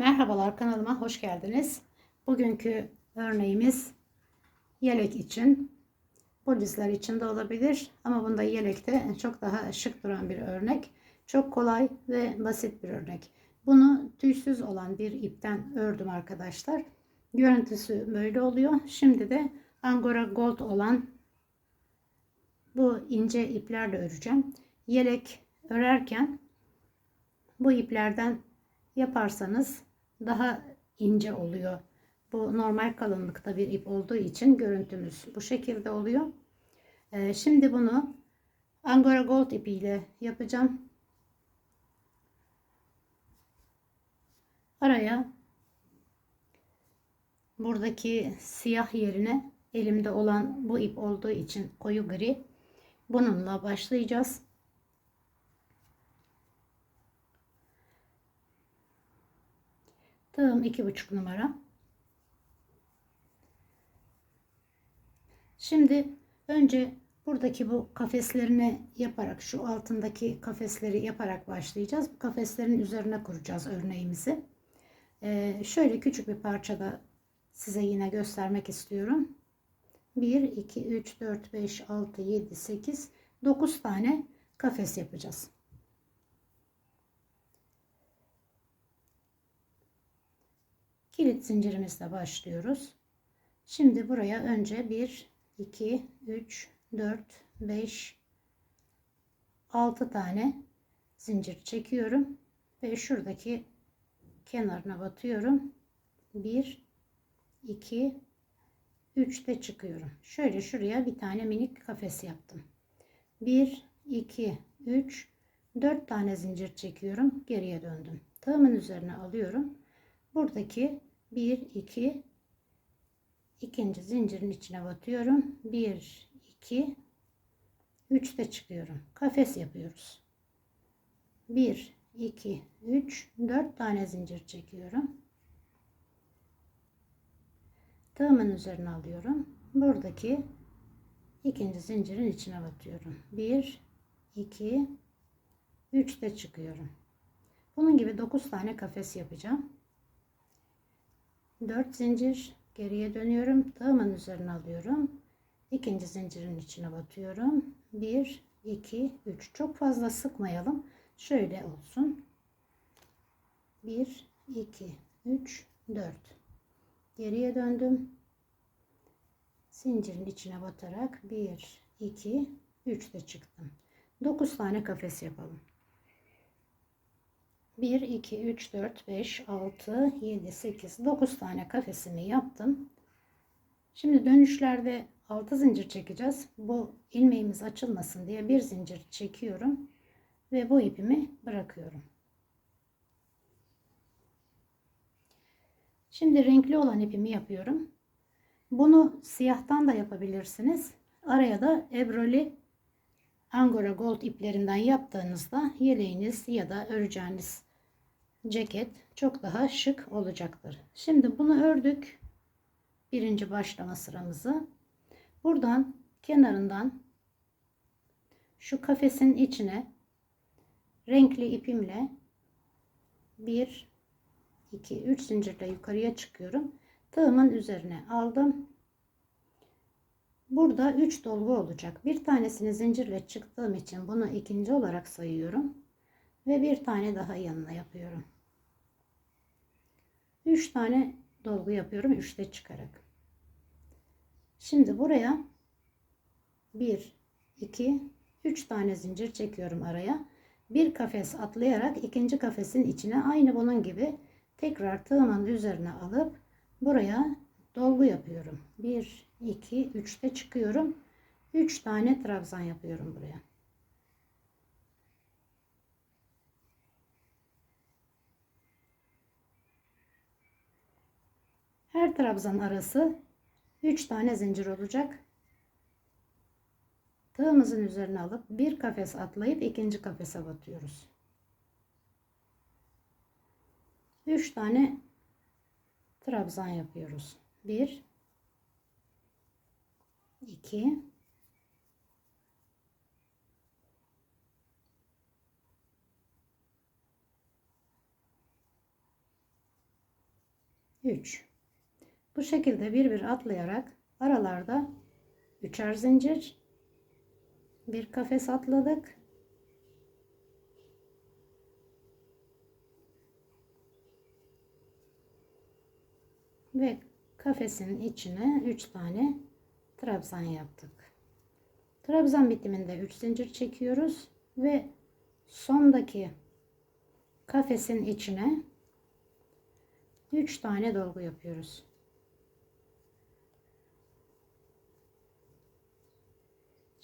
Merhabalar kanalıma hoş geldiniz. Bugünkü örneğimiz yelek için. Polisler için de olabilir ama bunda yelekte çok daha şık duran bir örnek. Çok kolay ve basit bir örnek. Bunu tüysüz olan bir ipten ördüm arkadaşlar. Görüntüsü böyle oluyor. Şimdi de Angora Gold olan bu ince iplerle öreceğim. Yelek örerken bu iplerden yaparsanız daha ince oluyor. Bu normal kalınlıkta bir ip olduğu için görüntümüz bu şekilde oluyor. Ee, şimdi bunu Angora Gold ipiyle yapacağım. Araya buradaki siyah yerine elimde olan bu ip olduğu için koyu gri bununla başlayacağız. Tığım iki buçuk numara. Şimdi önce buradaki bu kafeslerini yaparak şu altındaki kafesleri yaparak başlayacağız. Bu kafeslerin üzerine kuracağız örneğimizi. Ee, şöyle küçük bir parçada size yine göstermek istiyorum. 1, 2, 3, 4, 5, 6, 7, 8, 9 tane kafes yapacağız. Kilit zincirimizle başlıyoruz. Şimdi buraya önce 1, 2, 3, 4, 5, 6 tane zincir çekiyorum. Ve şuradaki kenarına batıyorum. 1, 2, 3 de çıkıyorum. Şöyle şuraya bir tane minik kafes yaptım. 1, 2, 3, 4 tane zincir çekiyorum. Geriye döndüm. Tığımın üzerine alıyorum. Buradaki 1 2 ikinci zincirin içine batıyorum. 1 2 3 de çıkıyorum. Kafes yapıyoruz. 1 2 3 4 tane zincir çekiyorum. Tığımın üzerine alıyorum. Buradaki ikinci zincirin içine batıyorum. 1 2 3 de çıkıyorum. Bunun gibi 9 tane kafes yapacağım. 4 zincir geriye dönüyorum. Tığımın üzerine alıyorum. İkinci zincirin içine batıyorum. 1 2 3 çok fazla sıkmayalım. Şöyle olsun. 1 2 3 4 geriye döndüm. Zincirin içine batarak 1 2 3 de çıktım. 9 tane kafes yapalım. 1, 2, 3, 4, 5, 6, 7, 8, 9 tane kafesimi yaptım. Şimdi dönüşlerde 6 zincir çekeceğiz. Bu ilmeğimiz açılmasın diye bir zincir çekiyorum. Ve bu ipimi bırakıyorum. Şimdi renkli olan ipimi yapıyorum. Bunu siyahtan da yapabilirsiniz. Araya da ebroli angora gold iplerinden yaptığınızda yeleğiniz ya da öreceğiniz ceket çok daha şık olacaktır. Şimdi bunu ördük. Birinci başlama sıramızı. Buradan kenarından şu kafesin içine renkli ipimle 1 2 3 zincirle yukarıya çıkıyorum. Tığımın üzerine aldım. Burada 3 dolgu olacak. Bir tanesini zincirle çıktığım için bunu ikinci olarak sayıyorum. Ve bir tane daha yanına yapıyorum. 3 tane dolgu yapıyorum. 3'te çıkarak. Şimdi buraya 1, 2, 3 tane zincir çekiyorum araya. Bir kafes atlayarak ikinci kafesin içine aynı bunun gibi tekrar tığımın üzerine alıp buraya dolgu yapıyorum. 1, 2, 3'te çıkıyorum. 3 tane trabzan yapıyorum buraya. Her trabzan arası 3 tane zincir olacak. Tığımızın üzerine alıp bir kafes atlayıp ikinci kafese batıyoruz. 3 tane trabzan yapıyoruz. 1 2 3 3 bu şekilde bir bir atlayarak aralarda üçer zincir bir kafes atladık ve kafesin içine 3 tane trabzan yaptık. Trabzan bitiminde 3 zincir çekiyoruz ve sondaki kafesin içine 3 tane dolgu yapıyoruz.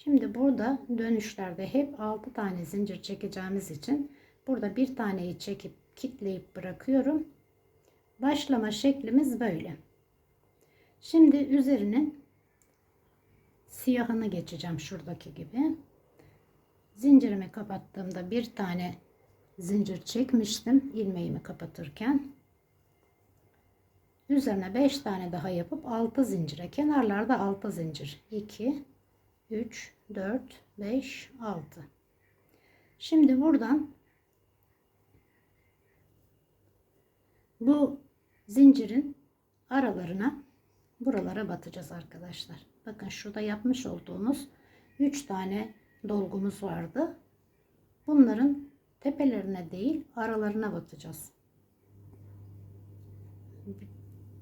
Şimdi burada dönüşlerde hep 6 tane zincir çekeceğimiz için burada bir taneyi çekip kitleyip bırakıyorum. Başlama şeklimiz böyle. Şimdi üzerinin siyahını geçeceğim şuradaki gibi. Zincirimi kapattığımda bir tane zincir çekmiştim ilmeğimi kapatırken. Üzerine 5 tane daha yapıp 6 zincire kenarlarda 6 zincir 2 3 4 5 6 Şimdi buradan bu zincirin aralarına buralara batacağız arkadaşlar. Bakın şurada yapmış olduğumuz 3 tane dolgumuz vardı. Bunların tepelerine değil aralarına batacağız.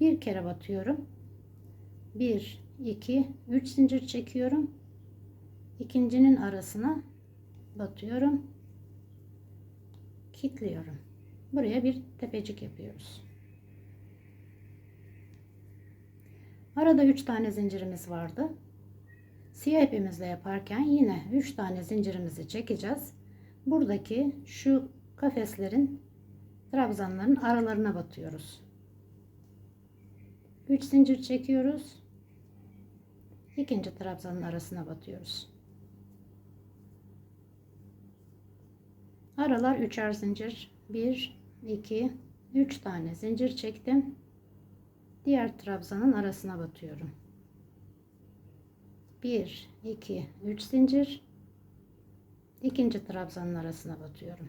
Bir kere batıyorum. 1 2 3 zincir çekiyorum. İkincinin arasına batıyorum. Kilitliyorum. Buraya bir tepecik yapıyoruz. Arada 3 tane zincirimiz vardı. Siyah ipimizle yaparken yine 3 tane zincirimizi çekeceğiz. Buradaki şu kafeslerin trabzanların aralarına batıyoruz. 3 zincir çekiyoruz. İkinci trabzanın arasına batıyoruz. Aralar üçer zincir. 1 2 3 tane zincir çektim diğer trabzanın arasına batıyorum. 1 2 3 zincir ikinci trabzanın arasına batıyorum.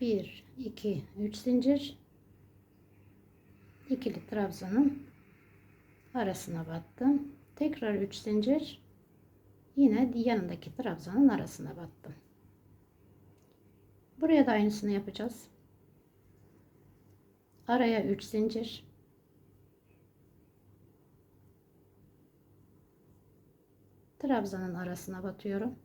Bir, iki, üç zincir ikili trabzanın arasına battım. Tekrar üç zincir yine yanındaki trabzanın arasına battım. Buraya da aynısını yapacağız. Araya 3 zincir. Trabzanın arasına batıyorum.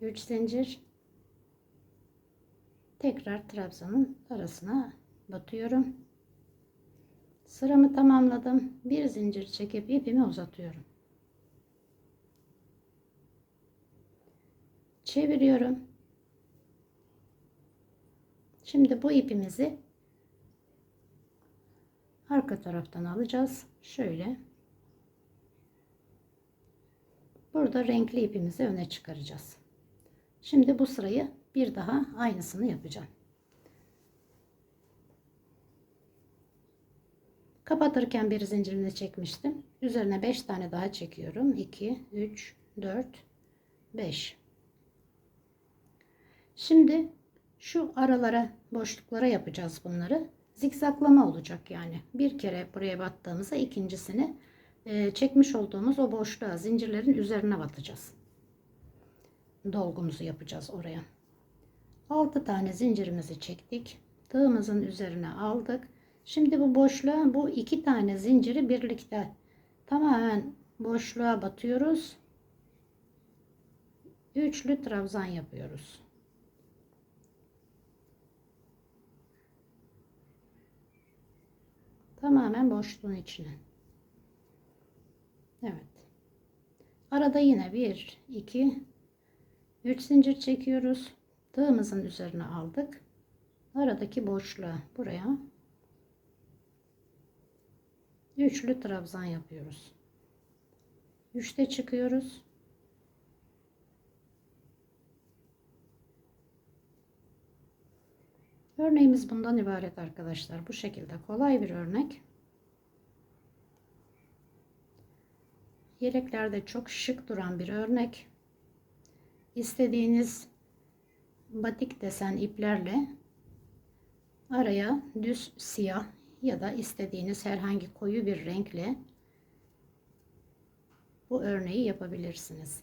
Üç zincir. Tekrar trabzanın arasına batıyorum. Sıramı tamamladım. Bir zincir çekip ipimi uzatıyorum. çeviriyorum. Şimdi bu ipimizi arka taraftan alacağız. Şöyle. Burada renkli ipimizi öne çıkaracağız. Şimdi bu sırayı bir daha aynısını yapacağım. Kapatırken bir zincirini çekmiştim. Üzerine 5 tane daha çekiyorum. 2, 3, 4, 5. Şimdi şu aralara boşluklara yapacağız bunları. Zikzaklama olacak yani. Bir kere buraya battığımızda ikincisini e, çekmiş olduğumuz o boşluğa zincirlerin üzerine batacağız. Dolgumuzu yapacağız oraya. 6 tane zincirimizi çektik. Tığımızın üzerine aldık. Şimdi bu boşluğa bu iki tane zinciri birlikte tamamen boşluğa batıyoruz. Üçlü trabzan yapıyoruz. Tamamen boşluğun içine. Evet. Arada yine 1, 2, 3 zincir çekiyoruz. Tığımızın üzerine aldık. Aradaki boşluğa buraya üçlü trabzan yapıyoruz. Üçte çıkıyoruz. Örneğimiz bundan ibaret arkadaşlar. Bu şekilde kolay bir örnek. Yeleklerde çok şık duran bir örnek. İstediğiniz batik desen iplerle araya düz siyah ya da istediğiniz herhangi koyu bir renkle bu örneği yapabilirsiniz.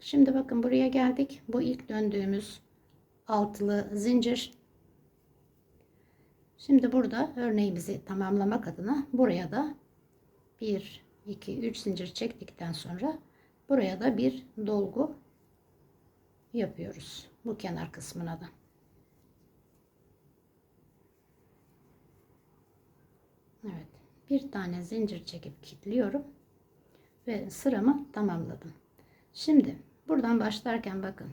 Şimdi bakın buraya geldik. Bu ilk döndüğümüz altılı zincir. Şimdi burada örneğimizi tamamlamak adına buraya da 1 2 3 zincir çektikten sonra buraya da bir dolgu yapıyoruz. Bu kenar kısmına da. Evet. Bir tane zincir çekip kilitliyorum ve sıramı tamamladım. Şimdi buradan başlarken bakın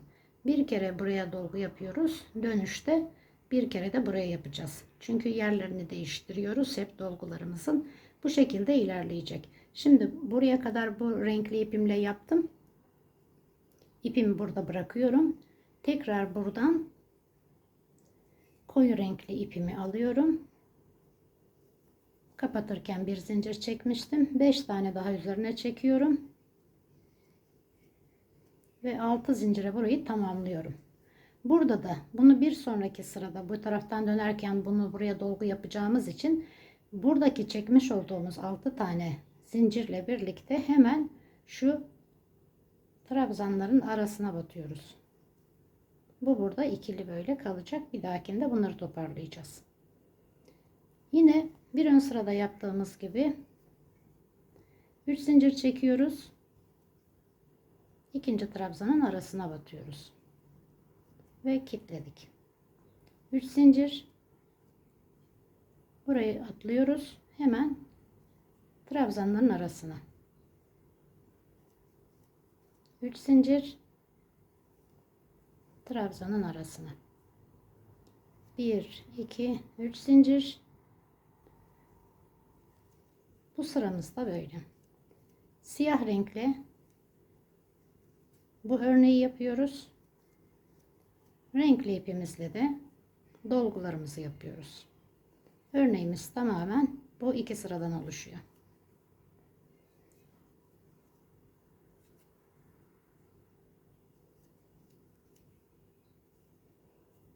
bir kere buraya dolgu yapıyoruz. Dönüşte bir kere de buraya yapacağız. Çünkü yerlerini değiştiriyoruz hep dolgularımızın. Bu şekilde ilerleyecek. Şimdi buraya kadar bu renkli ipimle yaptım. İpimi burada bırakıyorum. Tekrar buradan koyu renkli ipimi alıyorum. Kapatırken bir zincir çekmiştim. 5 tane daha üzerine çekiyorum. Ve 6 zincire burayı tamamlıyorum. Burada da bunu bir sonraki sırada bu taraftan dönerken bunu buraya dolgu yapacağımız için buradaki çekmiş olduğumuz 6 tane zincirle birlikte hemen şu trabzanların arasına batıyoruz. Bu burada ikili böyle kalacak. Bir dahakinde bunları toparlayacağız. Yine bir ön sırada yaptığımız gibi 3 zincir çekiyoruz. İkinci trabzanın arasına batıyoruz. Ve kilitledik. 3 zincir burayı atlıyoruz. Hemen trabzanların arasına. 3 zincir trabzanın arasına. 1 2 3 zincir bu sıramızda böyle. Siyah renkle bu örneği yapıyoruz. Renkli ipimizle de dolgularımızı yapıyoruz. Örneğimiz tamamen bu iki sıradan oluşuyor.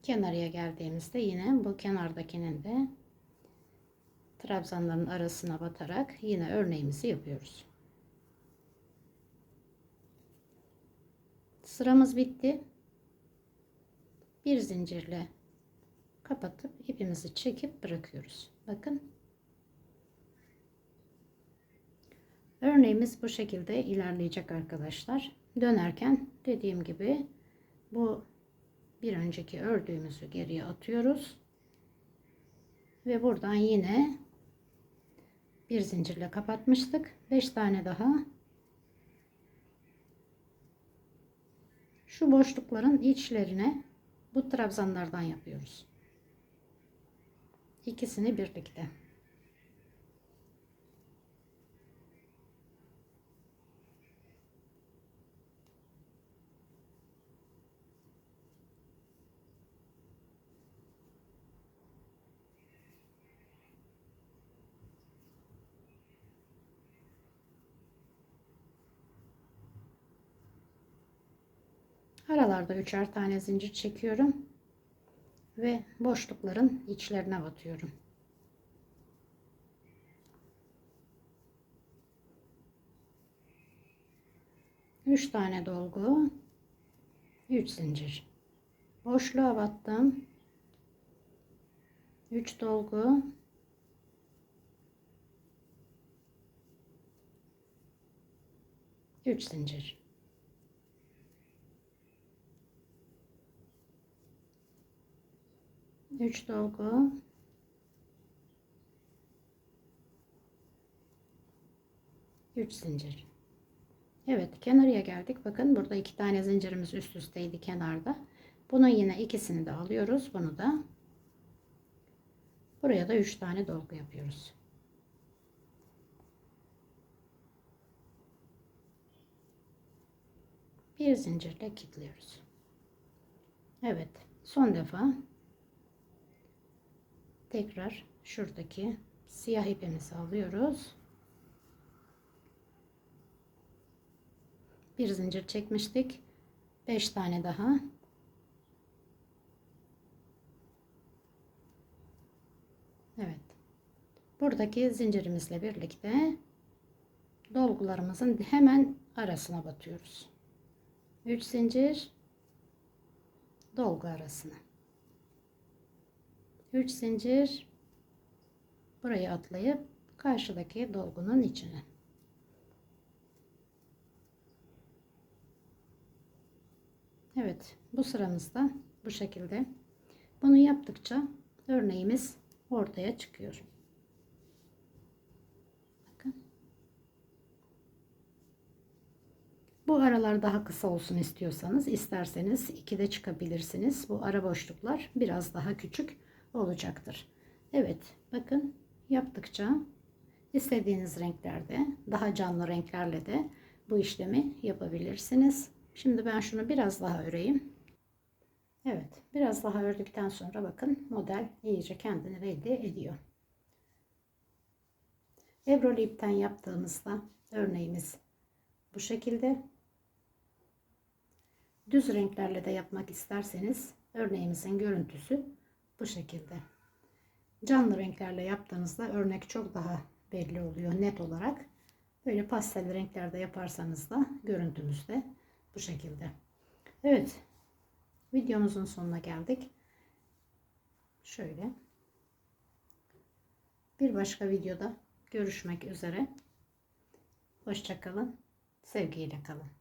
Kenarıya geldiğimizde yine bu kenardakinin de trabzanların arasına batarak yine örneğimizi yapıyoruz. Sıramız bitti. Bir zincirle kapatıp ipimizi çekip bırakıyoruz. Bakın. Örneğimiz bu şekilde ilerleyecek arkadaşlar. Dönerken dediğim gibi bu bir önceki ördüğümüzü geriye atıyoruz. Ve buradan yine bir zincirle kapatmıştık. 5 tane daha şu boşlukların içlerine bu trabzanlardan yapıyoruz. İkisini birlikte. Aralarda üçer tane zincir çekiyorum ve boşlukların içlerine batıyorum. Üç tane dolgu, üç zincir. Boşluğa battım. Üç dolgu, üç zincir. 3 dolgu. Üç zincir. Evet kenarıya geldik. Bakın burada iki tane zincirimiz üst üsteydi kenarda. Bunun yine ikisini de alıyoruz. Bunu da buraya da üç tane dolgu yapıyoruz. Bir zincirle kilitliyoruz. Evet son defa tekrar şuradaki siyah ipimizi alıyoruz. Bir zincir çekmiştik. 5 tane daha. Evet. Buradaki zincirimizle birlikte dolgularımızın hemen arasına batıyoruz. 3 zincir dolgu arasına. 3 zincir burayı atlayıp karşıdaki dolgunun içine. Evet, bu sıramızda bu şekilde. Bunu yaptıkça örneğimiz ortaya çıkıyor. Bakın. Bu aralar daha kısa olsun istiyorsanız, isterseniz 2'de çıkabilirsiniz. Bu ara boşluklar biraz daha küçük olacaktır. Evet, bakın yaptıkça istediğiniz renklerde, daha canlı renklerle de bu işlemi yapabilirsiniz. Şimdi ben şunu biraz daha öreyim. Evet, biraz daha ördükten sonra bakın model iyice kendini belli ediyor. Ebroli ipten yaptığımızda örneğimiz bu şekilde. Düz renklerle de yapmak isterseniz örneğimizin görüntüsü bu şekilde. Canlı renklerle yaptığınızda örnek çok daha belli oluyor net olarak. Böyle pastel renklerde yaparsanız da görüntümüz de bu şekilde. Evet. Videomuzun sonuna geldik. Şöyle. Bir başka videoda görüşmek üzere. Hoşçakalın. Sevgiyle kalın.